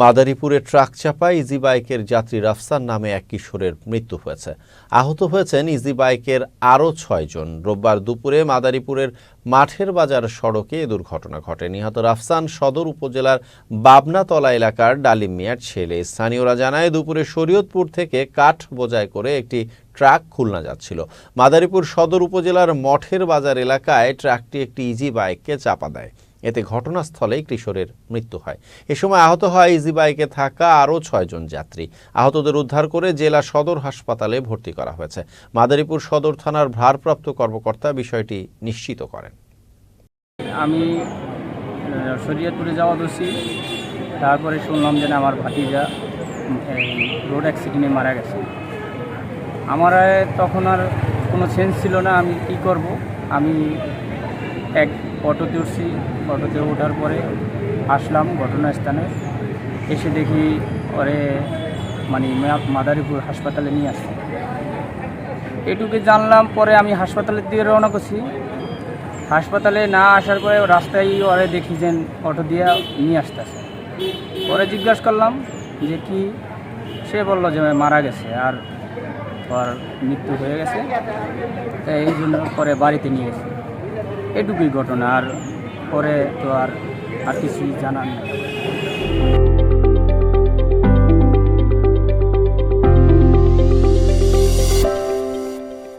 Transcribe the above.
মাদারীপুরে truck চাপায় easy বাইকের যাত্রী রাফসান নামে এক কিশোরের মৃত্যু হয়েছে। আহত হয়েছেন ইজি বাইকের আরও ছয়জন রোববার দুপুরে মাদারীপুরের মাঠের বাজার সড়কে এ দুর্ঘটনা ঘটে। নিহত রাফসান সদর উপজেলার বাবনাতলা এলাকার ডালিম মিয়ার ছেলে। স্থানীয়রা জানায়, দুপুরে শরীয়তপুর থেকে কাঠ বোঝাই করে একটি ট্রাক খুলনা যাচ্ছিল। মাদারীপুর সদর উপজেলার মঠের বাজার এলাকায় ট্রাকটি একটি ইজি বাইককে চাপা দেয়। এতে ঘটনাস্থলেই কিশোরের মৃত্যু হয়। এ সময় আহত হয় ইজি বাইকে থাকা আরও ছয়জন যাত্রী। আহতদের উদ্ধার করে জেলা সদর হাসপাতালে ভর্তি করা হয়েছে। মাদারীপুর সদর থানার ভারপ্রাপ্ত কর্মকর্তা বিষয়টি নিশ্চিত করেন। আমি শরীয়তপুরে যাওয়া দোষী। তারপরে শুনলাম যে আমার ভাতিজা রোড অ্যাক্সিডেন্টে মারা গেছে। আমার তখন আর কোনো সেন্স ছিল না আমি কি করব। আমি এক অটোতে উঠছি অটোতে ওঠার পরে আসলাম ঘটনাস্থানে। এসে দেখি ওরে মানে মাদারীপুর হাসপাতালে নিয়ে আসছে। এটুকু জানলাম, পরে আমি হাসপাতালের দিকে রওনা করছি। হাসপাতালে না আসার পরে রাস্তায় ওরে দেখি যে অটো দিয়ে নিয়ে আসতেছে। পরে জিজ্ঞাসা করলাম যে কি? সে বলল যে মারা গেছে আর মৃত্যু হয়ে গেছে। তাই এই জন্য পরে বাড়িতে নিয়ে গেছে। এটুকুই ঘটনা আর পরে তো আর আর কিছুই জানার নেই।